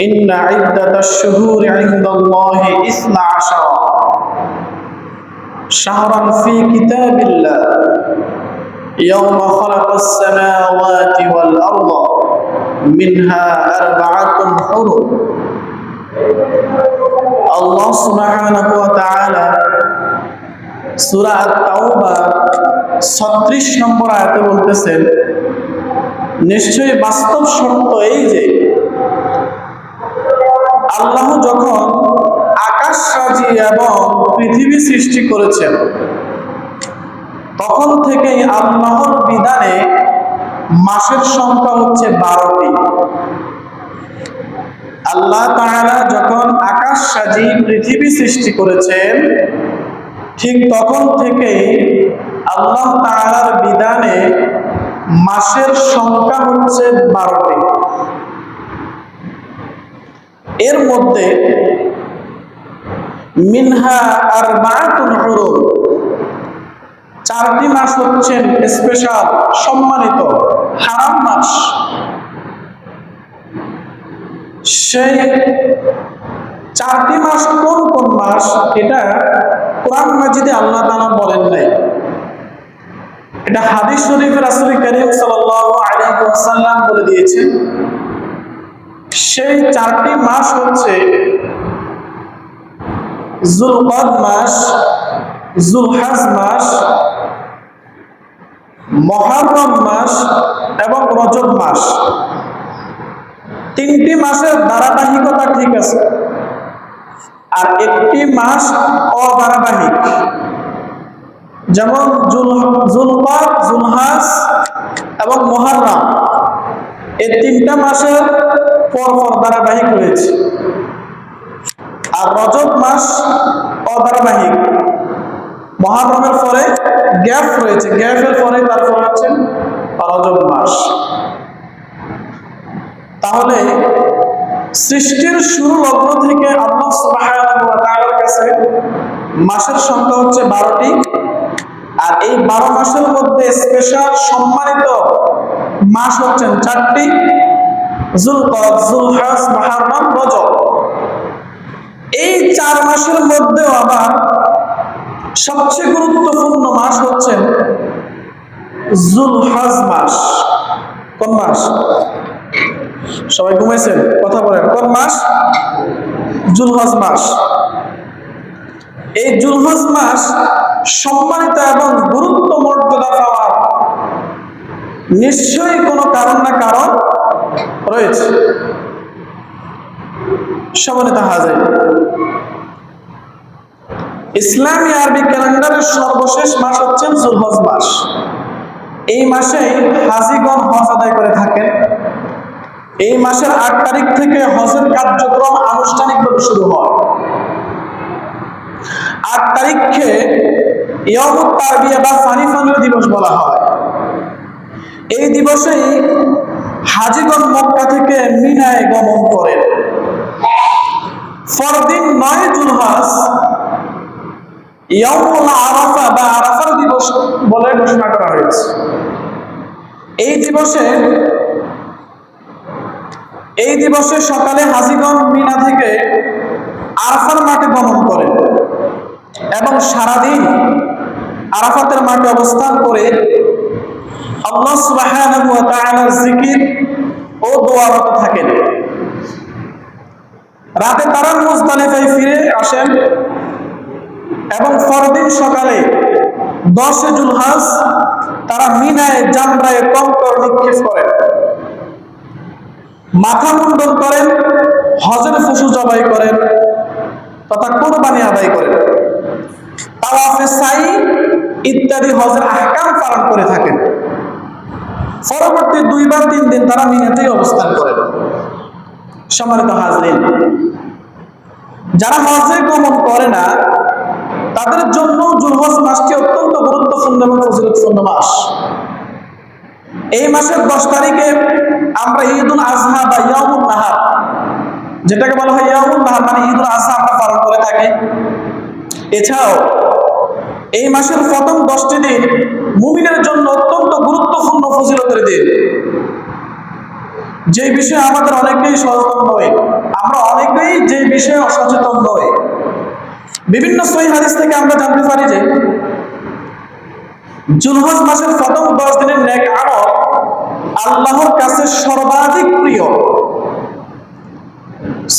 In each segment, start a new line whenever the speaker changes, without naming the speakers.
إن عدة الشهور عند الله إثنى عشر شهرا في كتاب الله يوم خلق السماوات والأرض منها أربعة حرم আল্লাহ সুবহানাহু ওয়া তাআলা সূরা আত-তাওবা 36 নম্বর আয়াতে বলতেছেন নিশ্চয়ই বাস্তব সত্য এই যে আল্লাহ যখন আকাশ সাজি এবং পৃথিবী সৃষ্টি করেছেন, তখন থেকেই আল্লাহর বিধানে মাসের সংখ্যা হচ্ছে বারোটি। আল্লাহ তাআলা যখন আকাশ সাজি পৃথিবী সৃষ্টি করেছেন, ঠিক তখন থেকেই আল্লাহ তাআলার বিধানে মাসের সংখ্যা হচ্ছে বারোটি। এর মধ্যে মিনহা আর বাতুন চারটি মাস হচ্ছেন স্পেশাল সম্মানিত, হারাম মাস। সেই চারটি মাস কোন কোন মাস? এটা কোরআন মাজিদে আল্লাহ তাআলা বলেন নাই। এটা হাদিস শরীফের রাসূল করিম ওয়াসাল্লাম বলে দিয়েছেন। সেই চারটি মাস হচ্ছে জুলকদ মাস, জুলহাজ মাস, মহারম মাস এবং রজব মাস। তিনটি মাসের ধারাবাহিকতা ঠিক আছে, আর একটি মাস অধারাবাহিক। যেমন জুলপাত জুলহাস এবং মহারাম, এই তিনটা মাসের পর পর ধারাবাহিক রয়েছে আর রজব মাস অধারাবাহিক। মহারমের পরে গ্যাপ রয়েছে। গ্যাপের পরে তারপর হচ্ছে রজব মাস। তাহলে সৃষ্টির শুরু লগ্ন থেকে আল্লাহ কাছে মাসের সংখ্যা হচ্ছে বারোটি। আর এই বারো মাসের মধ্যে স্পেশাল সম্মানিত মাস হচ্ছেন চারটি। এই চার মাসের মধ্যেও আবার সবচেয়ে গুরুত্বপূর্ণ মাস হচ্ছেন জুলহাজ মাস। কোন মাস? সবাই ঘুমাইছেন? কথা বলেন। কোন মাস? জুলহজ মাস। এই জুলহজ মাস সম্মানিত এবং গুরুত্ব মর্যাদা পাওয়ার নিশ্চয়ই কোনো কারণ না কারণ রয়েছে। সম্মানিত হাজির। ইসলামী আরবি ক্যালেন্ডারের সর্বশেষ মাস হচ্ছেন জুলহজ মাস। এই মাসে হাজিগণ হজ আদায় করে থাকেন। এই মাসের আট তারিখ থেকে হজের কার্যক্রম আনুষ্ঠানিকভাবে শুরু হয়। আট তারিখকে ইয়মুত তারবিয়া বা ফানি দিবস বলা হয়। এই দিবসেই হাজিগণ মক্কা থেকে মিনায় গমন করেন। ফরদিন নয় জুলহাস ইয়মুল আরাফা বা আরাফার দিবস বলে ঘোষণা করা হয়েছে। এই দিবসে এই দিবসে সকালে হাজিগঞ্জ মিনা থেকে আরাফার মাঠে গমন করেন এবং সারাদিন আরাফাতের মাঠে অবস্থান করে আল্লাহ সুবহানাহু ওয়া তাআলার জিকির ও দোয়ারত থাকেন রাতে তারা মুজদালিফায় ফিরে আসেন এবং পরদিন সকালে দশে জুলহাজ তারা মিনায় জামরায় কঙ্কর নিক্ষেপ করেন। মাথা মুন্ডন করেন, হজের পশু জবাই করেন, তথা কোরবানি আদায় করেন। তাওয়াফে সাই ইত্যাদি হজের আহকাম পালন করে থাকেন। পরবর্তী দুইবার, তিন দিন তারা মিনাতেই অবস্থান করেন সম্মানিত হাজরিন, যারা হজে গমন করে না, তাদের জন্য জুলহজ মাসটি অত্যন্ত গুরুত্বপূর্ণ এবং ফজিলতপূর্ণ মাস। এই মাসের দশ তারিখে আমরা ঈদুল আজহা বা ইয়ামুল নাহার, যেটাকে বলা হয় ইয়ামুল নাহার মানে ঈদুল আজহা আমরা পালন করে থাকি। এছাড়াও, এই মাসের প্রথম দশটি দিন মুমিনের জন্য অত্যন্ত গুরুত্বপূর্ণ ফজিলতের দিন। যে বিষয়ে আমাদের অনেকেই সচেতন নয়, আমরা অনেকেই যে বিষয়ে অসচেতন নয়। বিভিন্ন সহি হাদিস থেকে আমরা জানতে পারি যে জুলহজ মাসের প্রথম দশ দিনের নেক আমল আল্লাহর কাছে সর্বাধিক প্রিয়।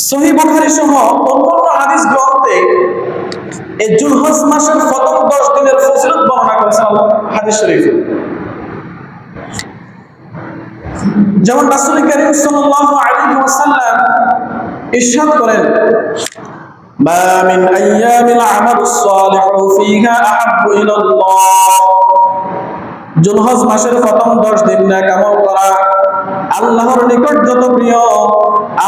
সহি বুখারী সহ অন্যান্য হাদিস গ্রন্থে এই জুলহজ মাসের প্রথম দশ দিনের ফজিলত যেমন করেন জুলহজ মাসের প্রথম 10 দিন নেক আল্লাহর নিকট যত প্রিয়,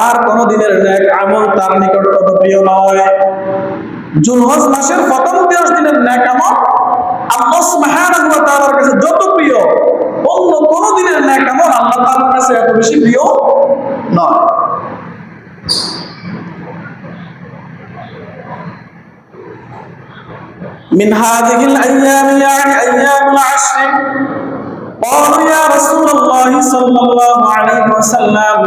আর কোন দিনের নেক আমল তার নিকট তত প্রিয় নয়। জুলহজ মাসের প্রথম 10 দিনের নেক আমল আল্লাহ সুবহানাহু ওয়া তাআলার কাছে যত প্রিয় অন্য কোন দিনের নেক আমল আল্লাহ তাআলার কাছে এত বেশি প্রিয় নয় من هذه الأيام يعني أيام العشر قالوا يا رسول الله صلى الله عليه وسلم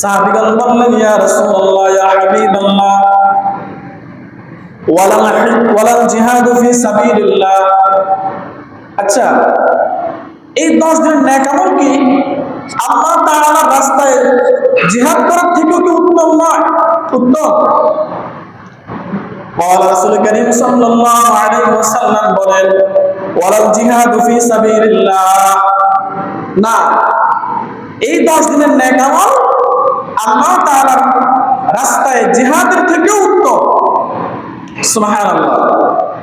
সাহাবিগণ বললেন ইয়া রাসূলুল্লাহ ইয়া হাবিবাল্লাহ ওয়ালাল ওয়ালাল জিহাদু ফি সাবিলিল্লাহ। আচ্ছা এই দশ দিনের ন্যাক আমল কি? আল্লাহ তাআলার রাস্তায় জিহাদ করার থেকেও কি উত্তম নয়? উত্তম। মহালা রাসুল করিম সাল্লাল্লাহু আলাইহি ওয়াসাল্লাম বলেন ওয়ালাল জিহাদু ফি সাবিলিল্লাহ। না, এই দশ দিনের ন্যাক আমল আল্লাহ তাআলার রাস্তায় জিহাদের থেকেও উত্তম। সুবহানাল্লাহ।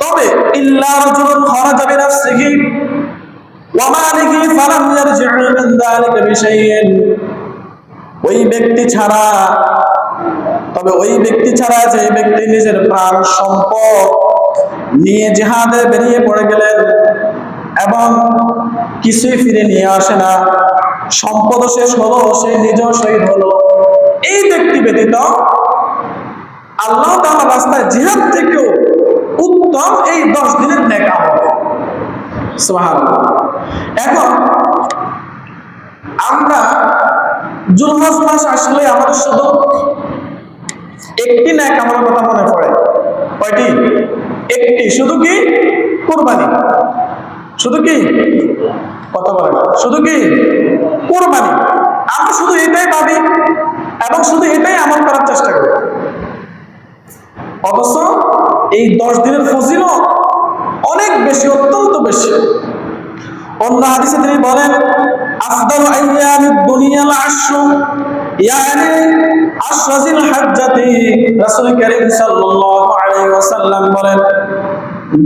তবে ইল্লা রাজুলুন খারাজা বিনাফসিহি, ওয়া মালিহি ফালাম ইয়ারজি' মিন যালিকা বিশাইইন। ওই ব্যক্তি ছাড়া, তবে ওই ব্যক্তি ছাড়া যে ব্যক্তি নিজের প্রাণ, সম্পদ নিয়ে জিহাদে বেরিয়ে পড়ে গেলেন এবং কিছুই ফিরে নিয়ে আসে না সম্পদ শেষ হলো, সে নিজেও শহীদ হলো। এই ব্যক্তি ব্যতীত আল্লাহ তাআলা রাস্তায় জিহাদ থেকেও উত্তম এই দশ দিনের নেক সুবহানাল্লাহ। এখন আমরা জুলহজ মাস আসলে আমাদের শুধু একটি ন্যাক আমার কথা মনে পড়ে। কয়টি? একটি। শুধু কি? কোরবানি। শুধু কি? কথা বলে শুধু কি? কোরবানি। আমরা শুধু এটাই ভাবি এবং শুধু এটাই আমার করার চেষ্টা করি। অথচ এই দশ দিনের ফজিল অনেক বেশি, অত্যন্ত বেশি। অন্য হাদিসে তিনি বলেন, আফদাল আইয়ামিদ দুনিয়াল আশরু। ইয়ানি আশরাজিল হাজ্জাতি, রাসূল কারীম সাল্লাল্লাহু আলাইহি ওয়াসাল্লাম বলেন,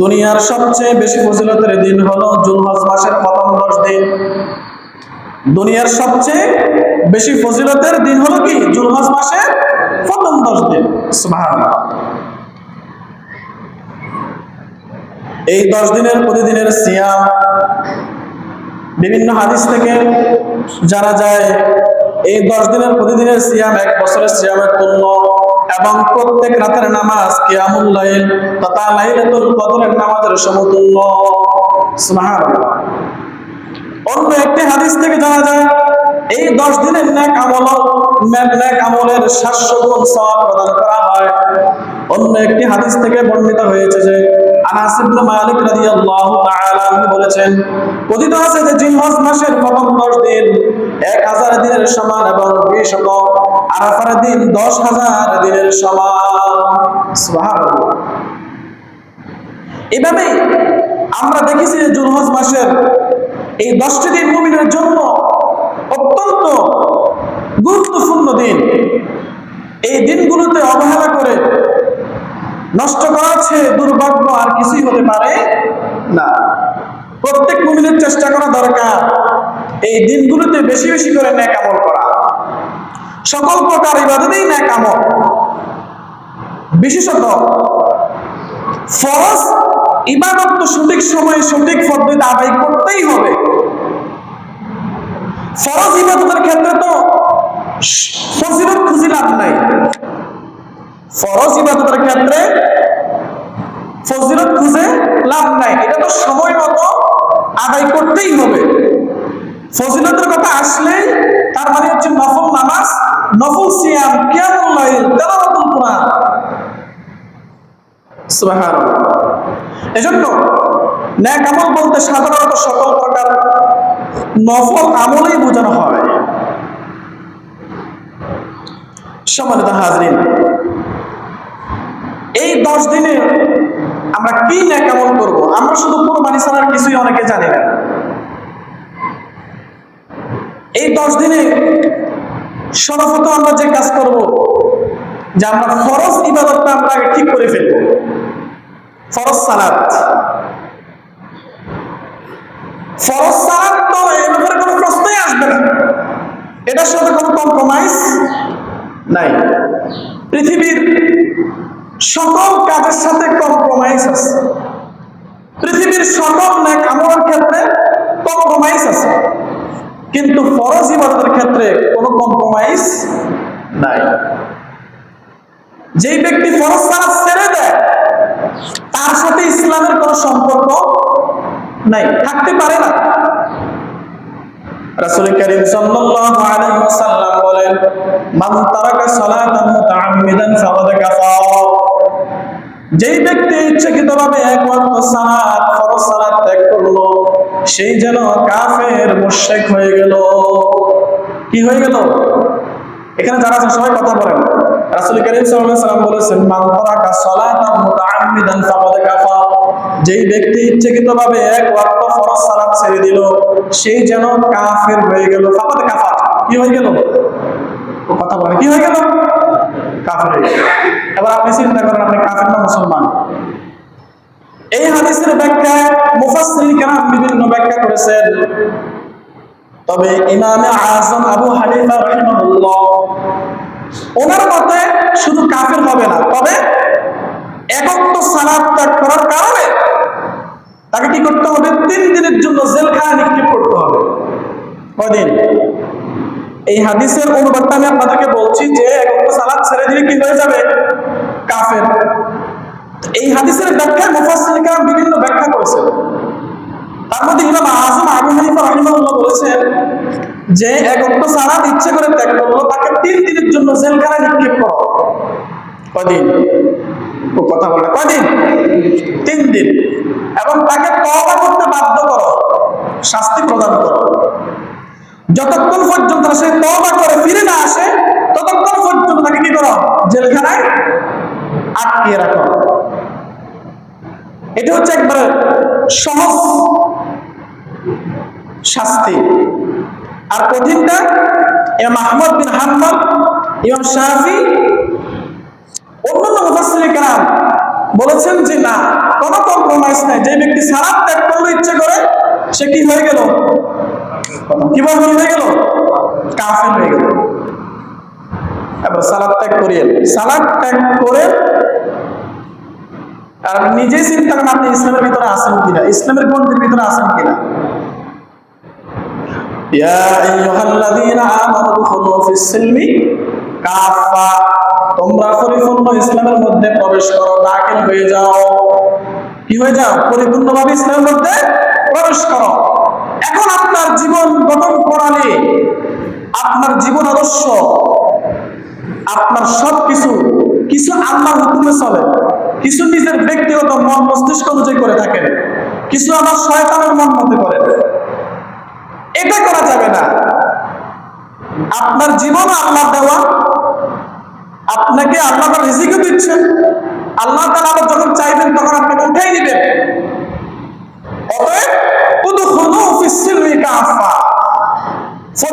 দুনিয়ার সবচেয়ে বেশি ফজিলতের দিন হলো জুলহজ মাসের প্রথম 10 দিন। দুনিয়ার সবচেয়ে বেশি ফজিলতের দিন হলো কি? জুলহজ মাসের প্রথম 10 দিন। এই 10 দিনের প্রতিদিনের সিয়াম, বিভিন্ন হাদিস থেকে জানা যায়, এই দশ দিনের প্রতিদিনের সিয়াম এক বছরের সিয়ামের তুল্য এবং প্রত্যেক রাতের নামাজ কিয়ামুল লাইল তথা লাইলাতুল কদরের নামাজের সমতুল্য। সুবহানাল্লাহ। অন্য একটি হাদিস থেকে জানা যায়, এই দশ দিনের ন্যাক আমল, ন্যাক আমলের সাতশো গুণ সওয়াব প্রদান করা হয়। অন্য একটি হাদিস থেকে বর্ণিত হয়েছে যে, আনাস বলেছেন মাসের প্রথম 10 দিন 1000 দিনের সমান এবং 20 হল আরাফার দিন 10000 দিনের সমান। এভাবেই আমরা দেখেছি যে জুলহজ মাসের এই দশটি দিন মুমিনের জন্য অত্যন্ত গুরুত্বপূর্ণ দিন। এই দিনগুলোতে অবহেলা করে নষ্ট করা হচ্ছে দুর্ভাগ্য আর কিছুই হতে পারে না। প্রত্যেক মুমিনের চেষ্টা করা দরকার এই দিনগুলোতে বেশি বেশি করে ন্যাক আমল করা। সকল প্রকার ইবাদতেই ন্যাক আমল। বিশেষত ফরজ ইবাদত তো সঠিক সময়ে সঠিক পদ্ধতিতে আদায় করতেই হবে। ফরজ ইবাদতের ক্ষেত্রে তো ফজিলত খুঁজি লাভ নাই। ফরজ ইবাদতের ক্ষেত্রে ফজিলত খুঁজে লাভ নাই। এটা তো সময় মতো আদায় করতেই হবে। ফজিলতের কথা আসলে তার মানে হচ্ছে নফল নামাজ, নফল সিয়াম, কিয়ামুল লাইল, তেলাওয়াতুল কোরআন। এজন্য ন্যাক আমল বলতে সাধারণত সকল প্রকার নফল আমলেই বোঝানো হয়। সম্মানিত হাজরিন, এই দশ দিনে আমরা কি ন্যাক আমল করব? আমরা শুধু কোরবানি ছাড়ার কিছুই অনেকে জানি না। এই দশ দিনে সর্বপ্রথম আমরা যে কাজ করব যে আমরা ফরজ ইবাদতটা আমরা আগে ঠিক করে ফেলব। ফরজ সালাত। ফরজ সালাত তো এর ব্যাপারে কোনো প্রশ্নই আসবে না। এটার সাথে কোনো কম্প্রোমাইজ নাই। পৃথিবীর সকল কাজের সাথে কম্প্রোমাইজ আছে। পৃথিবীর সকল ন্যাক আমলের ক্ষেত্রে কম্প্রোমাইজ আছে। কিন্তু ফরজ ইবাদতের ক্ষেত্রে কোনো কম্প্রোমাইজ নাই। যেই ব্যক্তি ফরজ সালাত ছেড়ে দেয়, তার সাথে ইসলামের কোনো সম্পর্ক নাই, থাকতে পারে না। রাসূল করিম সাল্লাল্লাহু আলাইহি ওয়াসাল্লাম বলেন, মান তারাকা সালাতান মুতাআম্মিদান ফাকাদ কাফার। যেই ব্যক্তি ইচ্ছাকৃতভাবে এক ওয়াক্ত সালাত, ফরজ সালাত ত্যাগ করল, সেই যেন কাফের মুশরিক হয়ে গেল। কি হয়ে গেল? এখানে যারা আছেন, সবাই কথা বলেন। রাসূল করিম সাল্লাল্লাহু আলাইহি বলেছেন, মান যেই ব্যক্তি ইচ্ছাকৃতভাবে এক ওয়াক্ত ফরজ সালাত ছেড়ে দিল সেই যেন কাফের হয়ে গেল। ফাকাদ কাফার কি হয়ে গেল? কথা বলে, কি হয়ে গেল? কাফের এবার আপনি চিন্তা করেন, আপনি কাফের না মুসলমান? এই হাদিসের ব্যাখ্যায় মুফাসসির কেরাম বিভিন্ন ব্যাখ্যা করেছেন। তবে ইমামে আজম আবু হানিফা রাহিমাহুল্লাহ, ওনার মতে শুধু কাফের হবে না, তবে একত্ব সালাদ ত্যাগ করার কারণে তাকে কি করতে হবে? তিন দিনের জন্য জেলখানা নিক্ষেপ করতে হবে। কদিন এই হাদিসের অনুবাদটা আমি আপনাদেরকে বলছি যে একত্র সালাদ ছেড়ে দিলে কি হয়ে যাবে? কাফের। এই হাদিসের ব্যাখ্যায় কেরাম বিভিন্ন ব্যাখ্যা করেছেন। যে ইচ্ছে করে ত্যাগ করল, তাকে তিন দিনের জন্য জেলখানায় কদিন? ও কথা বলে। কদিন? তিন দিন। এবং তাকে করতে বাধ্য শাস্তি প্রদান করো। যতক্ষণ পর্যন্ত সে তওবা করে ফিরে না আসে, ততক্ষণ পর্যন্ত তাকে কি করো? জেলখানায় আটকিয়ে রাখো। এটা হচ্ছে একবার সহজ শাস্তি। আর কঠিনটা ইমাম আহমদ বিন হাম্বল ইমাম শাফি অন্যান্য মুফাসসিরিন কেরাম বলেছেন যে না কোনো কম্প্রোমাইজ নাই। যে ব্যক্তি সালাদ ত্যাগ করলে ইচ্ছে করে, সে কি হয়ে গেল? কি হয়ে গেল? কাফের হয়ে গেল। এবার সালাদ ত্যাগ করিয়ে সালাদ ত্যাগ করে আর নিজেই চিন্তা করেন আপনি ইসলামের ভিতরে আছেন কিনা, ইসলামের গণ্ডির ভিতরে আছেন কিনা। তোমরা পরিপূর্ণ ইসলামের মধ্যে প্রবেশ করো, দাখিল হয়ে যাও। কি হয়ে যাও? পরিপূর্ণভাবে ইসলামের মধ্যে প্রবেশ করো। এখন আপনার জীবন গঠন প্রণালী, আপনার জীবন আদর্শ, আপনার সব কিছু আল্লাহর হুকুমে চলে, কিছু নিজের ব্যক্তিগত মন মস্তিষ্ক অনুযায়ী করে থাকেন, কিছু আমার শয়তানের মন মতে করেন এটা করা যাবে না। আপনার জীবন আল্লাহ দেওয়া, আপনাকে আল্লাহ তার রিজিকও দিচ্ছেন, আল্লাহ তাআলা আবার যখন চাইবেন তখন আপনাকে উঠাই দিবেন। অতএব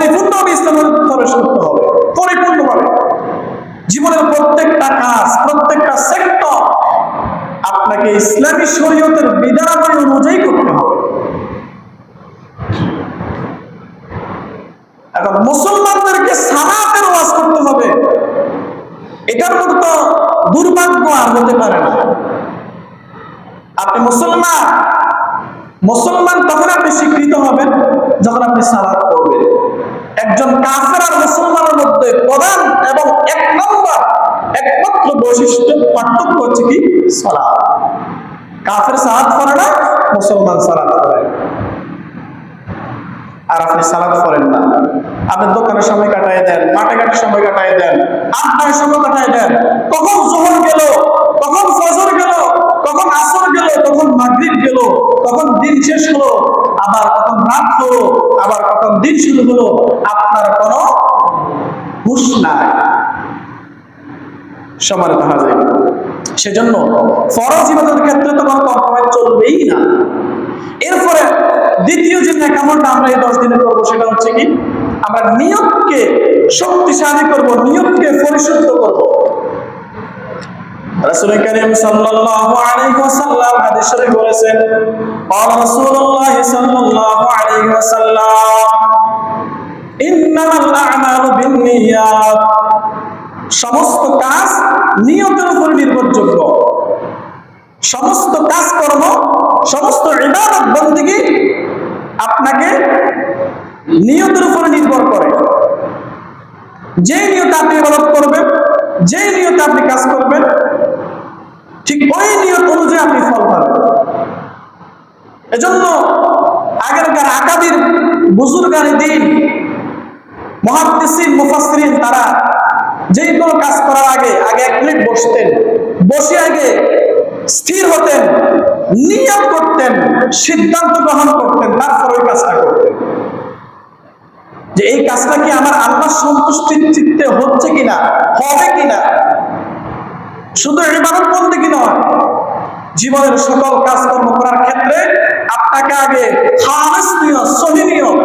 পরিপূর্ণভাবে ইসলামের প্রবেশ করতে হবে পরিপূর্ণভাবে। জীবনের প্রত্যেকটা কাজ, প্রত্যেকটা সেক্টর আপনাকে ইসলামী শরীয়তের বিধানাবলী অনুযায়ী করতে হবে। এখন মুসলমানদেরকে সালাতের ওয়াজ করতে হবে। এটার মতো তো দুর্ভাগ্য আর হতে পারে না। আপনি মুসলমান মুসলমান তখন আপনি স্বীকৃত হবেন, যখন আপনি সালাত কি? সালাত। কাফের সালাত করে না, মুসলমান সালাত করে আর আপনি সালাত করেন না। আপনি দোকানে সময় কাটায় দেন, মাঠে ঘাটে সময় কাটায় দেন আড্ডায় সময় কাটায় দেন। কখন জোহর গেল, কখন ফজর গেল, কখন আসর গেল, কখন মাগরিব গেল, কখন দিন শেষ হলো, আবার কখন রাত হলো, আবার কখন দিন শুরু হলো, আপনার কোনো হুশ নাই। সমানে যায় সেজন্য ফরজ ইবাদতের ক্ষেত্রে তো কোনো কম্প্রোমাইজ চলবেই না এরপরে দ্বিতীয় যে নেকামলটা আমরা এই দশ দিনে করবো সেটা হচ্ছে কি আমরা নিয়তকে শক্তিশালী করব নিয়তকে পরিশুদ্ধ করব রাসূল করিম সাল্লাল্লাহু আলাইহি ওয়াসাল্লাম হাদিস শরীফ বলেছেন قال رسول الله صلى الله عليه وسلم انما الاعمال بالنيات সমস্ত কাজ নিয়তের উপর নির্ভরযোগ্য। সমস্ত কাজ কাজকর্ম, সমস্ত ইবাদত বন্দিগি আপনাকে নিয়তের উপর নির্ভর করে। যে নিয়তে আপনি ইবাদত করবেন যে নিয়তে আপনি কাজ করবেন, ঠিক ওই নিয়ত অনুযায়ী আপনি ফল পাবেন। এজন্য আগেরকার আকাদির, বুজুর্গানি দিন মহাদ্দেশিন মুফাসরিন তারা যে কোনো কাজ করার আগে আগে এক মিনিট বসতেন। বসে আগে স্থির হতেন, নিয়ত করতেন, সিদ্ধান্ত গ্রহণ করতেন, তারপর ওই কাজটা করতেন। যে এই কাজটা কি আমার আল্লাহ সন্তুষ্টির চিত্তে হচ্ছে কিনা, হবে কিনা? শুধু ইবাদত বলতে কি নয়, জীবনের সকল কাজকর্ম করার ক্ষেত্রে আপনাকে আগে খালেস নিয়ত, সহি নিয়ত,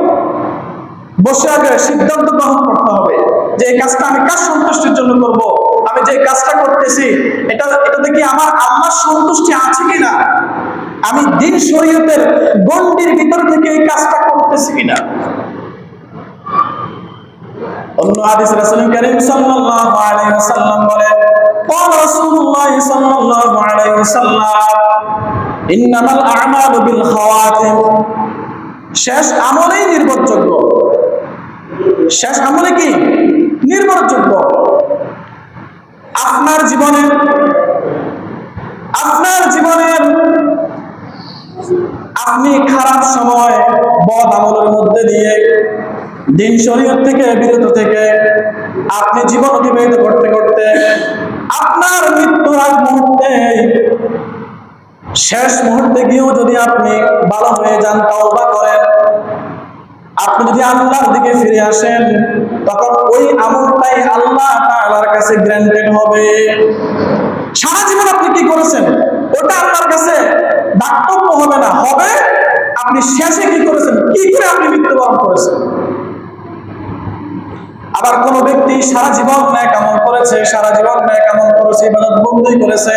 বসে আগে সিদ্ধান্ত গ্রহণ করতে হবে। যে এই কাজটা আমি কার সন্তুষ্টির জন্য করব আমি যে কাজটা করতেছি এটা এটাতে কি আমার আল্লাহর সন্তুষ্টি আছে কিনা আমি দিন শরীয়তের গণ্ডির ভিতর থেকে এই কাজটা করতেছি কিনা অন্য হাদিস রাসূল করিম সাল্লাল্লাহু আলাইহি ওয়াসাল্লাম বলেন قال رسول الله صلى الله عليه وسلم انما الاعمال بالخواتم শেষ আমলেই নির্ভরযোগ্য শেষ আমলে কি নির্ভরযোগ্য আপনার জীবনের আপনার জীবনের আপনি খারাপ সময় বদ আমলের মধ্যে দিয়ে দিন শরীয়ত থেকে, বিরত থেকে আপনি জীবন অতিবাহিত করতে করতে আপনার মৃত্যুর আগ মুহূর্তে, শেষ মুহূর্তে গিয়েও যদি আপনি ভালো হয়ে যান, তওবা করেন আপনি যদি আল্লাহর দিকে ফিরে আসেন, তখন ওই আমলটাই আল্লাহ তাআলার কাছে গ্র্যান্টেড হবে। সারা জীবন আপনি কি করেছেন? ওটা আল্লাহর কাছে দাতব্য হবে না, হবে আপনি শেষে কি করেছেন? কি করে আপনি মৃত্যুবরণ করেছেন? আবার কোন ব্যক্তি সারা জীবন ন্যায় কামল করেছে, সারা জীবন ন্যায় কামল করেছে, ইবাদত বন্ধই করেছে,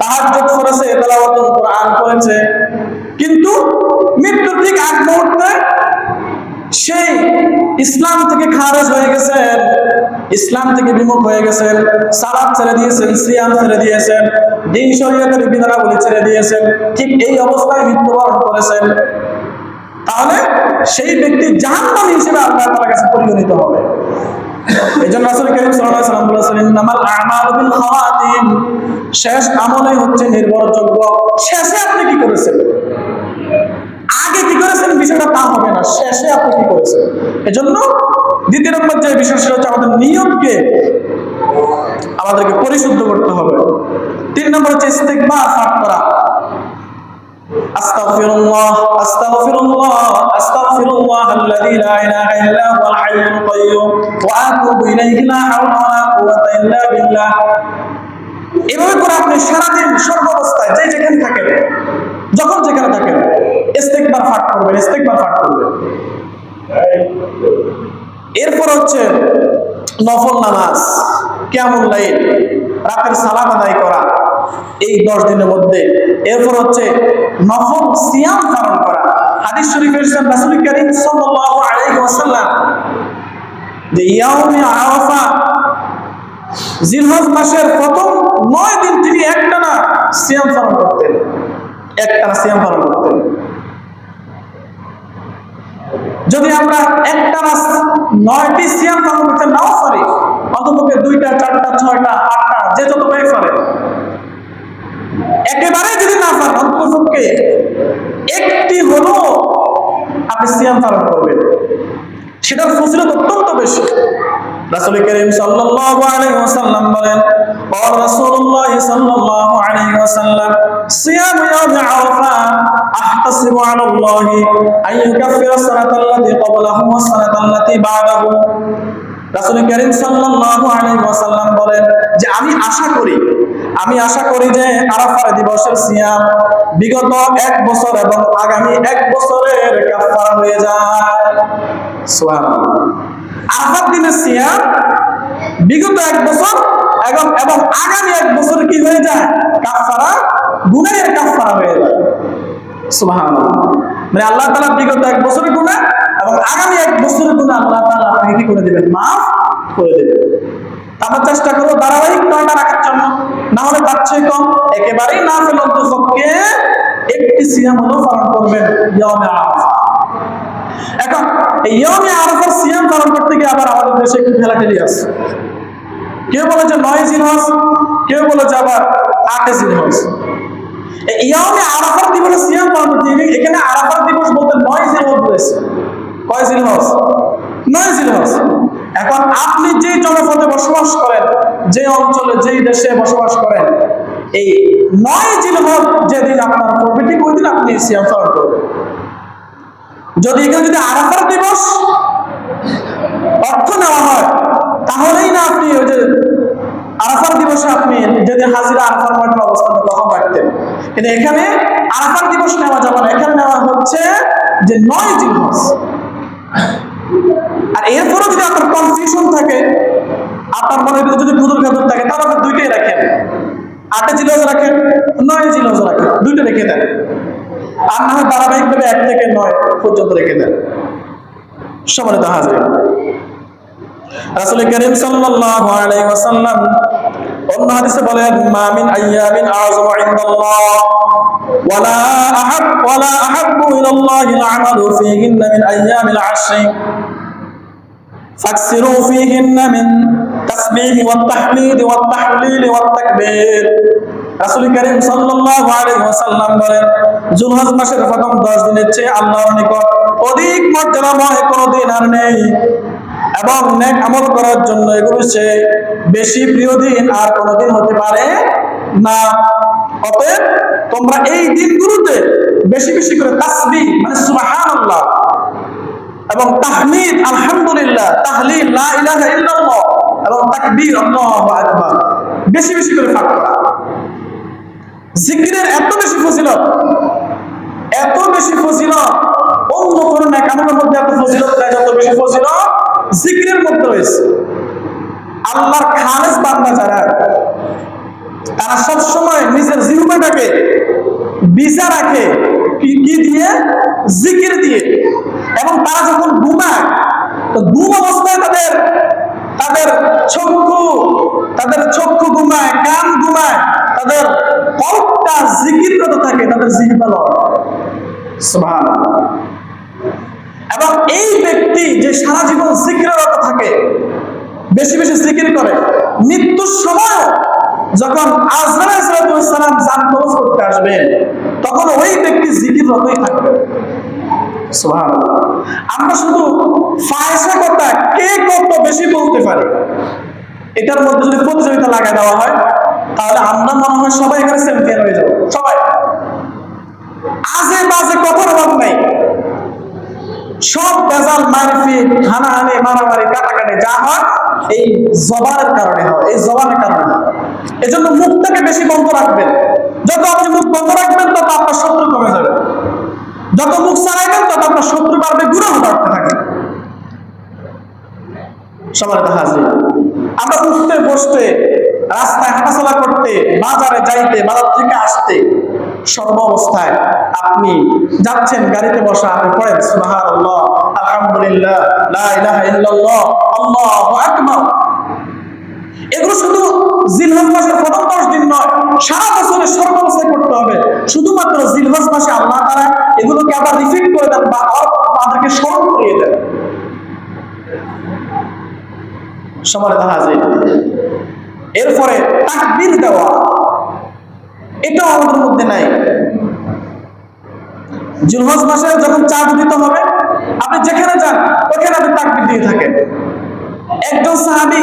তাহাজ্জুদ করেছে, তেলাওয়াতুল কোরআন করেছে, কিন্তু মৃত্যুর ঠিক আগ মুহূর্তে সেই ইসলাম থেকে খারেজ হয়ে গেছেন ইসলাম থেকে বিমুখ হয়ে গেছেন সালাদ ছেড়ে দিয়েছেন, সিয়াম ছেড়ে দিয়েছেন, দিন শরীয়তের বিধানাবলী ছেড়ে দিয়েছেন, ঠিক এই অবস্থায় মৃত্যুবরণ করেছেন। তাহলে সেই ব্যক্তি জাহান্নামী হিসেবে আল্লাহ তাআলার কাছে পরিগণিত হবে। বলেছেন আ'মালু শেষ আমলই হচ্ছে নির্ভরযোগ্য। শেষে আপনি কি করেছেন? আগে কি করেছেন? বিষয়টা তা হবে না। শেষে আপনি কি করেছেন? এজন্য দ্বিতীয় নম্বর যে বিষয় সেটা হচ্ছে আমাদের নিয়মকে আমাদেরকে পরিশুদ্ধ করতে হবে। তিন নম্বর হচ্ছে ইস্তেকবার পাঠ করা। আস্তাগফিরুল্লাহ আস্তাগফিরুল্লাহ লা ইলাহা ইল্লা হুয়াল কাইয়্যুম ওয়া আতুবু ইলাইহি লা হাওলা কুওয়াতা ইল্লা বিল্লাহ। এভাবে করে আপনি সারাদিন সর্বাবস্থায় যে যেখানে থাকেন যখন যেখানে থাকেন, ইস্তেকবার পাঠ করবেন, ইস্তেকবার পাঠ করবেন। এরপর হচ্ছে নফল নামাজ কেমন লাইন রাতের সালাম আদায় করা, এই দশ দিনের মধ্যে। এরপর হচ্ছে নফল সিয়াম পালন করা। হাদিস শরীফের ইসলাম রাসূল করিম সাল্লাল্লাহু আলাইহি ওয়াসাল্লাম যে ইয়াউমে আরাফা, জিলহজ মাসের প্রথম নয় দিন তিনি একটানা সিয়াম পালন করতেন। একটানা সিয়াম পালন করতেন যদি আমরা একটানা নয়টি সিয়াম পালন করতে নাও পারি অন্তপক্ষে দুইটা, চারটা, ছয়টা, আটটা, যে যত ব্যয় পারে। একেবারে যদি না পারেন অন্তপক্ষে একটি হলো আপনি সিয়াম পালন করবেন। সেটার ফজিলত অত্যন্ত বেশি। রাসূল করিম সাল্লাল্লাহু আলাইহি ওয়াসাল্লাম বলেন قال رسول الله صلى الله عليه وسلم صيام يوم عرفة أحتسب على الله أن يكفر السنة التي قبله والسنة التي بعده রাসূল করিম সাল্লাল্লাহু আলাইহি ওয়াসাল্লাম বলেন যে আমি আশা করি আমি আশা করি যে আরাফা দিবসের সিয়াম বিগত এক বছর এবং আগামী এক বছরের কাফারা হয়ে যায় সুবহানাল্লাহ আরাফার দিনের সিয়াম বিগত এক বছর এবং এবং আগামী এক বছর কি হয়ে যায়? কাফারা গুনাহের কাফারা হয়ে যায়। সুবহানাল্লাহ। মানে আল্লাহ তাআলা বিগত এক বছরের গুনাহ এবং আগামী এক বছরের গুনাহ আল্লাহ তাআলা আপনাকে কি করে দিবেন? maaf করে দিবেন। আমরা চেষ্টা করব ধারাবাহিক নয়টা রাখার জন্য। না হলে তার চেয়ে কম। একেবারেই না ফেল অন্তপক্ষে একটি সিয়াম হলো পালন করবেন। ইয়মে আরাফা এখন এই আরাফার সিয়াম পালন করতে গিয়ে আবার আমাদের দেশে একটু ঠেলাঠেলি আছে। কেউ বলেছে নয় জিনহজ কেউ বলেছে আবার আটে জিনহজ এই ইয়মে আরাফার দিবসে সিয়াম পালন করতে এখানে আরাফার দিবস বলতে নয় জিনহজ রয়েছে। কয় জিনহজ নয় জিনহজ এখন আপনি যেই জনপদে বসবাস করেন যে অঞ্চলে, যেই দেশে বসবাস করেন, এই নয় জিলহজ যেদিন আপনার পড়বে ঠিক ওই দিন আপনি সিয়াম পালন করবেন। যদি এখানে যদি আরাফার দিবস অর্থ নেওয়া হয়, তাহলেই না আপনি ওই যে আরাফার দিবসে আপনি যদি হাজিরা আরাফার মাঠে অবস্থান তখন রাখতেন কিন্তু এখানে আরাফার দিবস নেওয়া যাবে না। এখানে নেওয়া হচ্ছে যে নয় জিলহজ আর এরপরে যদি আপনার কনফিউশন থাকে, আপনার মনের ভিতরে যদি ভুদুর খাদুর থাকে, তাহলে আপনি দুইটাই রাখেন। আটে জিলজ রাখেন, নয় জিলজ রাখেন, দুইটা রেখে দেন। আর না হয় ধারাবাহিকভাবে এক থেকে নয় পর্যন্ত রেখে দেন সম্মানিত হাজির রাসূল করিম সাল্লাল্লাহু আলাইহি ওয়াসাল্লাম অন্য হাদিসে বলেন মা মিন আইয়ামিন আযমু ইনদাল্লাহ ওয়ালা আহাব ওয়ালা আহাব্বু ইলাল্লাহিল আমালু ফীহিন্না মিন আইয়ামিল আশরি فاكسروا فيهن من تسبيح والتحميد والتحليل والتكبير রাসূল করিম সাল্লাল্লাহু আলাইহি ওয়াসাল্লাম বলেন, জুলহজ মাসের প্রথম 10 দিনের চেয়ে আল্লাহর নিকট অধিক মর্যাদাময় কোনো দিন আর নেই এবং নেক আমল করার জন্য এগুলো সে বেশি প্রিয় দিন আর কোনোদিন হতে পারে না। অতএব তোমরা এই দিনগুলোতে বেশি বেশি করে তাসবিহ মানে সুবহানাল্লাহ এবং তাহমিদ, আলহামদুলিল্লাহ, তাহলিল, লা ইলাহা ইল্লাল্লাহ এবং তাকবীর, আল্লাহু আকবার, বেশি বেশি করে পাঠ করা। জিকিরের এত বেশি ফজিলত, এত বেশি ফজিলত, অন্য কোন নেকামের মধ্যে এত ফজিলত নাই, যত বেশি ফজিলত জিকিরের মধ্যে রয়েছে। আল্লাহর খালেস বান্দা যারা, তারা সবসময় নিজের জিহ্বাটাকে বিচা রাখে কি দিয়ে, জিকির দিয়ে। এবং তারা যখন ঘুমায়, তো ঘুম অবস্থায় তাদের তাদের চক্ষু তাদের চক্ষু ঘুমায়, কান ঘুমায়, তাদের কল্পটা জিকিররত থাকে, তাদের লড় সুবহানাল্লাহ। এবং এই ব্যক্তি যে সারা জীবন জিকিররত থাকে, বেশি বেশি জিকির করে, মৃত্যুর সময় যখন আজরাইসালাম জান কবজ করতে আসবেন, তখন ওই ব্যক্তি জিকির রতই থাকবে। আমরা শুধু ফায়সা কথা কে কত বেশি বলতে পারি? এটার মধ্যে যদি প্রতিযোগিতা লাগা দেওয়া হয়, তাহলে আমরা মনে হয় সবাই এখানে চ্যাম্পিয়ন হয়ে যাব। সবাই। আজে বাজে কথার অভাব নাই। সব বেজাল মারফিট হানাহানি, মারামারি, কাটাকাটি যা হয়, এই জবানের কারণে হয়, এই জবানের কারণে হয়। এজন্য মুখটাকে বেশি বন্ধ রাখবেন। যত আপনি মুখ বন্ধ রাখবেন, তত আপনার শত্রু কমে যাবে। যত মুখ চালাইবেন তত আপনার শত্রু বাড়বে গুণাহ বাড়তে থাকে সবার হাজির আমরা উঠতে, বসতে, রাস্তায় হাঁটাচলা করতে, বাজারে যাইতে, বাজার থেকে আসতে, সর্ব অবস্থায় আপনি যাচ্ছেন গাড়িতে বসা, আপনি পড়েন, সুবহানাল্লাহ, আলহামদুলিল্লাহ, লা ইলাহা এগুলো শুধু জিলহজ মাসের প্রথম দশ দিন নয়, সারা বছরের সর্বাবস্থায় করতে হবে। শুধুমাত্র জিলহজ মাসে আল্লাহ তারা এগুলোকে আবার রিপিট করে দেন বা আমাদেরকে স্মরণ করিয়ে দেন। সমানে হাজির, এরপরে তাকবীর দেওয়া, এটাও আমাদের মধ্যে নাই। জুলহজ মাসে যখন চাঁদ উদিত হবে, আপনি যেখানে যান, ওখানে আপনি তাকবির দিয়ে থাকেন। একজন সাহাবি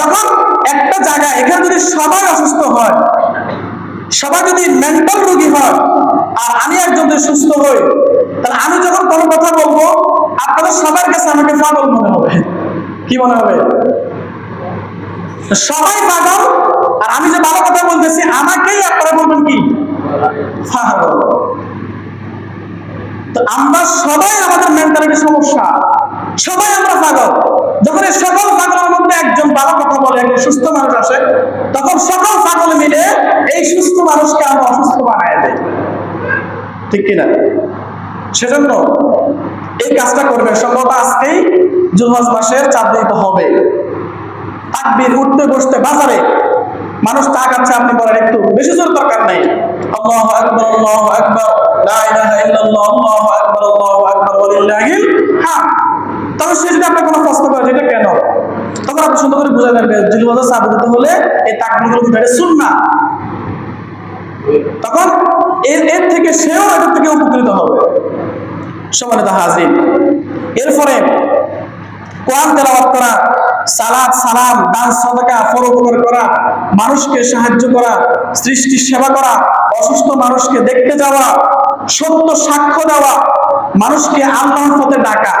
যখন একটা জায়গায় এখানে যদি সবাই অসুস্থ হয়, সবাই যদি মেন্টাল রোগী হয়, আর আমি একজন যদি সুস্থ হই, তাহলে আমি যখন কোনো কথা বলব, আপনাদের সবার কাছে আমাকে পাগল মনে হবে। কি মনে হবে? সবাই পাগল, আর আমি যে ভালো কথা বলতেছি, আমাকেই আপনারা বলবেন কি? পাগল। তো আমরা সবাই আমাদের মেন্টালিটি সমস্যা। সবাই আমরা পাগল। যখন এই সকল ভালো কথা বলে একজন সুস্থ মানুষ আসে, তখন সকল পাগল মিলে এই সুস্থ মানুষকে আমরা অসুস্থ বানায় দেয় ঠিক কিনা? সেজন্য এই কাজটা করবে সম্ভবত আজকেই জুলহজ মাসের চার দিতে হবে। তাকবির, উঠতে বসতে বাজারে। মানুষ চা খাচ্ছে আপনি বলেন, একটু বেশি জোর দরকার নেই। আল্লাহু আকবার আল্লাহু আকবার, লা ইলাহা ইল্লাল্লাহ, আল্লাহু আকবার আল্লাহু আকবার ওয়া লিল্লাহিল হামদ। তবে সে যদি আপনার কোনো প্রশ্ন করে, যেটা কেন? তখন আপনি সুন্দর করে বুঝে নেবেন জিলবাজার চা দিতে হলে এই তাকবিরগুলো তখন এর এর থেকে সেও থেকে উপকৃত হবে। সমানিত হাজির, এরপরে কোরআন তেলাওয়াত করা, সালাত, সালাম, দান, সদকা করা, মানুষকে সাহায্য করা সৃষ্টির সেবা করা, অসুস্থ মানুষকে দেখতে যাওয়া, সত্য সাক্ষ্য দেওয়া, মানুষকে আল্লাহর পথে ডাকা,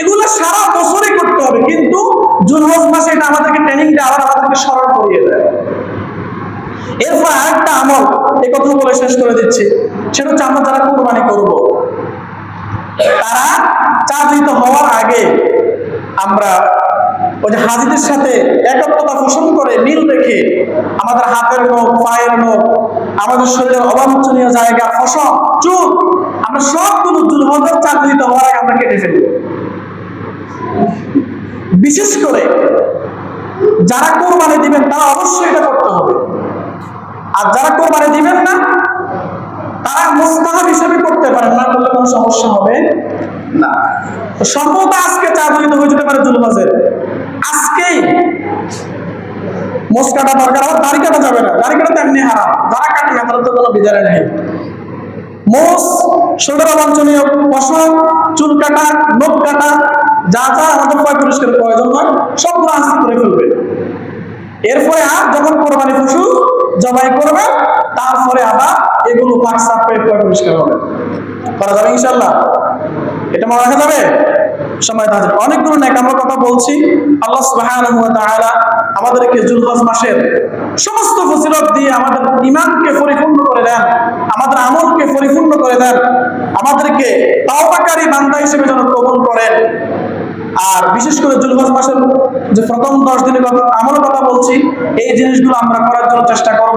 এগুলো সারা বছরই করতে হবে। কিন্তু জুনহজ মাসে এটা আমাদেরকে ট্রেনিংটা আবার আমাদেরকে স্মরণ করিয়ে দেয়। এরপর আরেকটা আমল, এই কথা বলে শেষ করে দিচ্ছি। সেটা হচ্ছে আমরা যারা কোরবানি করব, তারা চাকরিত হওয়ার আগে আমরা ওই যে হাজিদের সাথে একাত্মতা পোষণ করে মিল রেখে আমাদের হাতের নখ, পায়ের নখ, আমাদের শরীরের অবাঞ্ছনীয় জায়গা, ফসল, চুল, আমরা সবগুলো দুর্ভাগ্যের চাকরিত হওয়ার আগে আমরা কেটে ফেলি। বিশেষ করে যারা কোরবানি দিবেন, তারা অবশ্যই এটা করতে হবে। আর যারা কোরবানি দিবেন না, তারা মোস্তাহাব হিসেবে করতে পারেন, না করলে কোনো সমস্যা হবে না। তো সম্ভবত আজকে চা জড়িত হয়ে যেতে পারে জুলমাসের আজকেই মোষ কাটা দরকার আবার দাড়ি কাটা যাবে না। দাড়ি কাটা তেমনি হারাম। যারা কাটে না তো কোনো বিদায় নেই। মোষ শরীরের অবাঞ্ছনীয় পশম চুল কাটা কাটা, যা যা আমাদের পরিষ্কার প্রয়োজন হয়, সবগুলো করে ফেলবে। এরপরে আর যখন কোরবানি পশু জবাই করবে, তারপরে আবার এগুলো পাক সাফ পরিষ্কার হবে। করা যাবে ইনশাল্লাহ এটা মনে রাখা যাবে? সময় তাদের অনেকগুলো নেকামর কথা বলছি। আল্লাহ তাআলা আমাদেরকে জুলহজ মাসের সমস্ত ফজিলত দিয়ে আমাদের ঈমানকে পরিপূর্ণ করে দেন, আমাদের আমলকে পরিপূর্ণ করে দেন, আমাদেরকে তাওবাকারী বান্দা হিসেবে যেন কবুল করেন। আর বিশেষ করে জুলহজ মাসের যে প্রথম দশ দিনের কথা আমলের কথা বলছি, এই জিনিসগুলো আমরা করার জন্য চেষ্টা করব।